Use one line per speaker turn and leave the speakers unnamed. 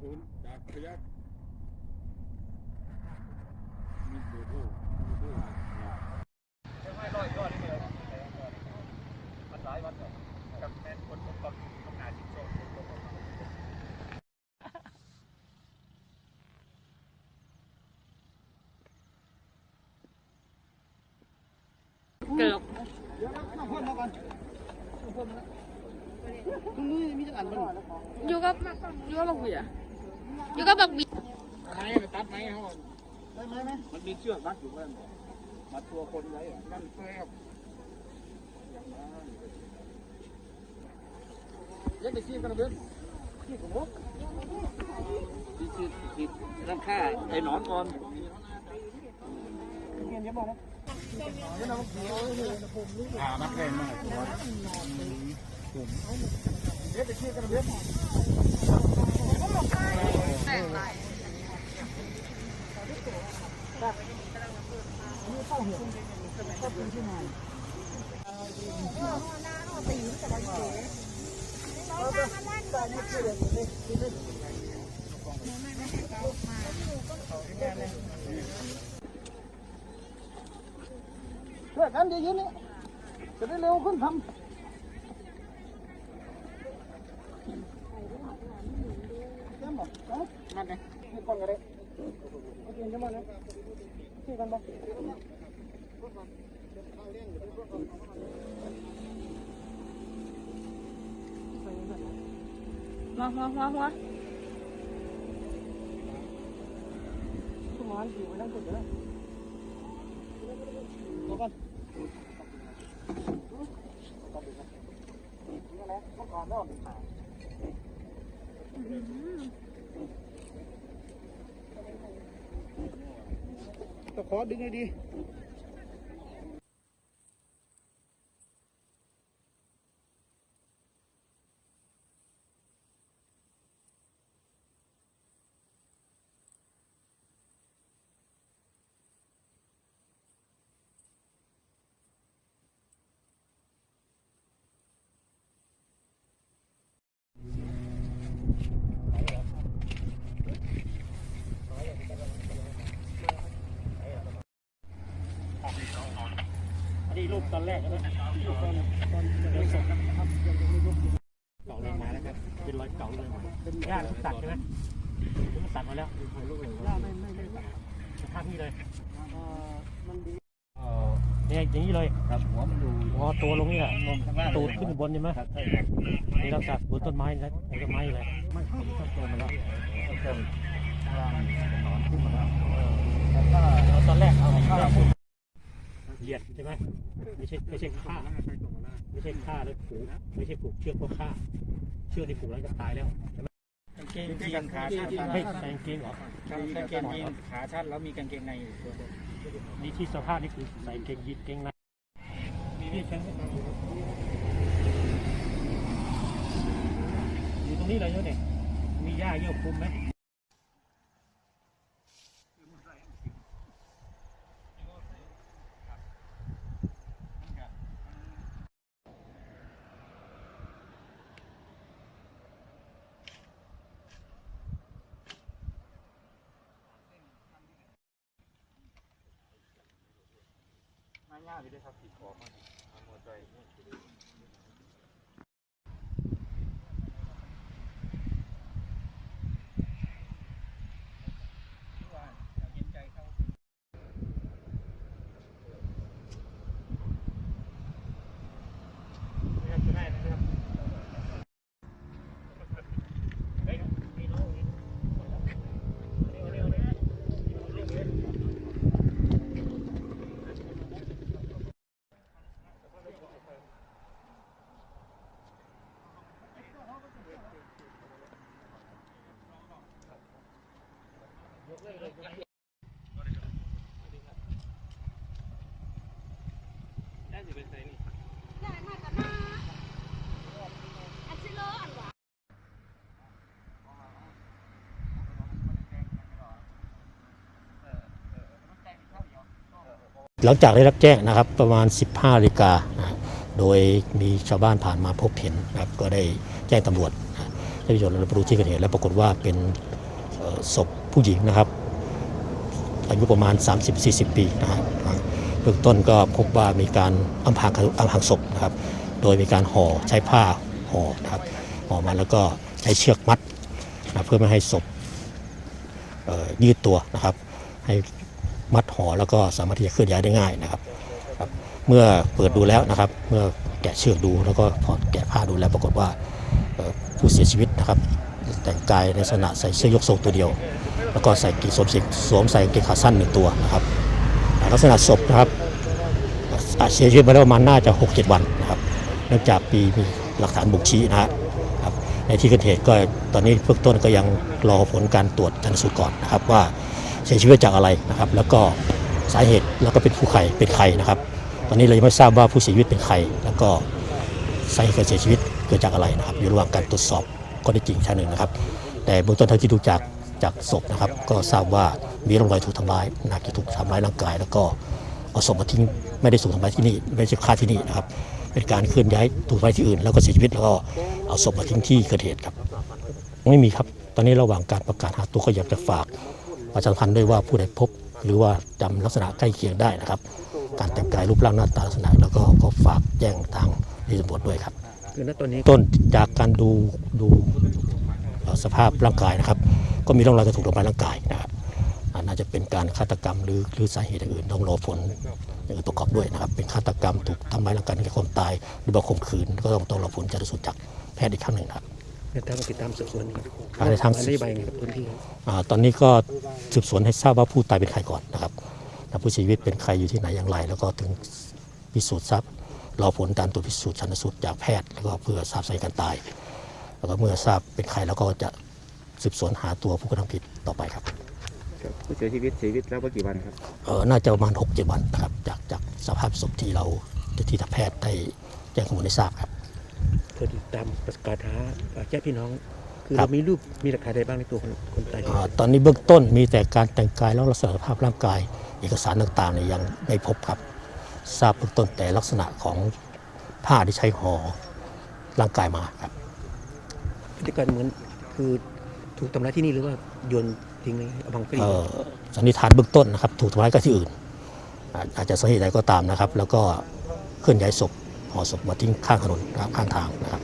คุณจากพยักมีเบอร์โทรมีเบอร์โทรเนี่ย
ไม่ร้อยยอดนี่เลยมันหลายวันเลยกับแมนคนผมกับทำงานที่โซ่
เกือบ
เดี๋ยวน้ำพ่นมาก่อนน้ำพ่นมาตรงนี้มีจักอันบ้าง
อยู่กับอยู่กับบักเบีย อยู่กับบักบี
ไม้ไปตัดไม้เขา
ได้ไหมไหม
มันมีเชือกรัดอยู่เพื่อนมาตัวคนไว้
นั่นเพื่อครับ
เล็กไปขี้กันนะเบิ้ลขี้ของผม
ที่ที่ที่ร่างค่าไอ้หนอนก่อน
เงี้ยเยวบอกนะเดี๋ยวเราเดี๋ยวเดี๋ยผมรู้
หานักเรียนมาตัว
เล็กไปขี้กันเบิ้ล
แต่งไร
ช่วยกันเดี๋ยวยืนนี่จะได้เร็วขึ้นทำเต็มหมด นะนั่นไงมีคนกันเลยโอเคจะมาเลยขี้กันบ้า
มามามามา
คุณหมออยู่ไม่ได้กดเลยดูกันนี่แหละเมื่อก่อนเนาะ ตะขอดึงให้ดี
อันนี้ รูปตอนแรกใช่ไหม
ตอนตอนจะได้ส่งนะครับยังไม่ยก
เก่าเลยมาแล้วครับเป็นรอยเก่าเลยย่าตัดใช่ไหมตัดมาแล้ว
ย่าไม่ไม่ไม่ตัด
สภาพนี้เลย
อ่ามันดี
เนี่ยอย่างนี้เลย
ครับหัวมันอยู่
งอตัวลงนี่แหละ
ลงข้างล่าง
ตูดขึ้นบนใช่ไหม
ครับใช่ครับ
นี่เราจับบนต้นไม้นะบนต้นไม้เลย
ไม่ผมเข้าตัวมาแล้วเข้าตัวข้างล่างหนอนขึ้นมาแล้วแล้วก็
เราตอนแรกเอาข้าวเหยียดใช่ไหมไม่ใช่ไม่ใช่ฆ่าไม่ใช่ฆ่าแล้วผูกไม่ใช่ผูกเชือกเพราะฆ่า เชือกที่ผูกแล้วจะตายแล้วใช่ไหม
กางเกงยีนขาชัด
ให้ใส่กางเกงเหรอ
ครับกางเกงยีนขาชัดแล้วมีกางเกงในอยู่ตัวเดียว
นี่ที่สภาพนี่คือใส่กางเกงยีนเกงในนี่ฉันอยู่ตรงนี้เลยเนี่ยมีหญ้าเยี่ยวคุมไหม
ง่ายๆเลยได้ครับติดคอมาทำหัวใจ นี่
ได้มาแต่มาอันชิโลอันหวา
หลังจากได้รับแจ้งนะครับประมาณ 15นาฬิกาโดยมีชาวบ้านผ่านมาพบเห็นนะครับก็ได้แจ้งตำรวจนะได้ไปตรวจแล้วไปดูที่เกิดเหตุแล้วปรากฏว่าเป็น
ศพ ผู้หญิงนะครับ อายุประมาณ 30-40 ปีนะครับเบื้องต้นก็พบว่ามีการอำพรางอำพรางศพนะครับ โดยมีการห่อใช้ผ้าห่อนะครับห่อมาแล้วก็ใช้เชือกมัดนะเพื่อไม่ให้ศพยืดตัวนะครับ ให้มัดห่อแล้วก็สามารถที่จะเคลื่อนย้ายได้ง่ายนะครับ เมื่อเปิดดูแล้วนะครับ เมื่อแกะเชือกดูแล้วก็ถอดแกะผ้าดูแล้วปรากฏว่าผู้เสียชีวิตนะครับ แต่งกายในลักษณะใส่เสื้อยกทรงตัวเดียว แล้วก็ใส่กีสวมส่สวมใส่กางเกงขาสั้นหนึ่งตัวนะครับลักษณะศพนะครับเสียชีวิตมาแล้วประมาณน่าจะ 6-7 วันนะครับเนื่องจากปีมีหลักฐานบ่งชี้นะฮะครับในที่เกิดเหตุก็ตอนนี้เบื้องต้นก็ยังรอผลการตรวจชันสูตรก่อนนะครับ ว่าเสียชีวิตจากอะไรนะครับ แล้วก็สาเหตุแล้วก็เป็นผู้ใครเป็นใครนะครับ ตอนนี้เรายังไม่ทราบว่าผู้เสียชีวิตเป็นใคร แล้วก็สาเหตุการเสียชีวิตเกิดจากอะไรนะครับ อยู่ระหว่างการตรวจสอบข้อเท็จจริงชั้นหนึ่งนะครับ แต่เบื้องต้นเท่าที่ดูจาก จากศพนะครับ ก็ทราบว่ามีร่องรอยถูกทำร้ายน่าจะถูกทำร้ายร่างกาย แล้วก็เอาศพมาทิ้งไม่ได้ถูกทำร้ายที่นี่ไม่ใช่ฆ่าที่นี่นะครับ เป็นการเคลื่อนย้ายถูกไปที่อื่น แล้วก็เสียชีวิตแล้วก็เอาศพมาทิ้งที่เกิดเหตุครับ ไม่มีครับตอนนี้ระหว่างการประกาศหาตัวก็อยากจะฝากประชาสัมพันธ์ด้วยว่าผู้ใดพบ หรือว่าจำลักษณะใกล้เคียงได้นะครับ การแต่งกายรูปร่างหน้าตาลักษณะแล้วก็ก็ฝากแจ้งทางที่ตำรวจด้วยครับ
คือณตอนนี้
ต้นจากการดูดูเอ่อสภาพร่างกายนะครับ ก็มีร่องรอยการถูกทำร้ายร่างกายนะครับอ่าน่าจะเป็นการฆาตกรรมหรือหรือสาเหตุอื่นต้องรอผลอย่างอื่นประกอบด้วยนะครับ เป็นฆาตกรรมถูกทำร้ายร่างกายถึงแก่ความตายหรือว่าข่มขืนก็ต้องต้องรอผลชันสูตรจากแพทย์อีกครั้งหนึ่งครับ
ในทางติดตามสืบสวนนี้
อ่าในทาง
อันนี้ใบไงกับพื้นที่ครับ
อ่าตอนนี้ก็สืบสวนให้ทราบว่าผู้ตายเป็นใครก่อนนะครับและผู้เสียชีวิตเป็นใครอยู่ที่ไหนอย่างไร แล้วก็ถึงพิสูจน์ทราบรอผลการตรวจพิสูจน์ชันสูตรจากแพทย์แล้วก็เพื่อทราบสาเหตุการตาย แล้วก็เมื่อทราบเป็นใครแล้วก็จะ สืบสวนหาตัวผู้กระทำผิดต่อไปครับ
ผู้เสียชีวิตเสียชีวิตแล้วเมื่อกี่วันครับ
เออน่าจะประมาณ6กเจ็ดวันนะครับจากจากสภาพศพที่เราที่ทางแพทย์ได้แจ้งข้อมูลให้ทราบครับ
เพื่อติดตามประกาศหาญาติพี่น้องคือ
ครับ
เรามีรูปมีหลักฐานใดบ้างในตัวคนคนตาย
อ่าตอนนี้เบื้องต้นมีแต่การแต่งกายแล้วลักษณะสภาพร่างกาย เอกสารต่างๆเนี่ยยังไม่พบครับ ทราบเบื้องต้นแต่ลักษณะของผ้าที่ใช้ห่อร่างกายมาครับ
พฤติการเหมือนคือ ถูกทำร้ายที่นี่หรือว่าโยนทิ้งในอบังกรี
เออสันนิษฐานเบื้องต้นนะครับ ถูกทำร้ายก็ที่อื่น อาจจะสาเหตุใดก็ตามนะครับ แล้วก็เคลื่อนย้ายศพห่อศพมาทิ้งข้างถนนข้างทางนะครับ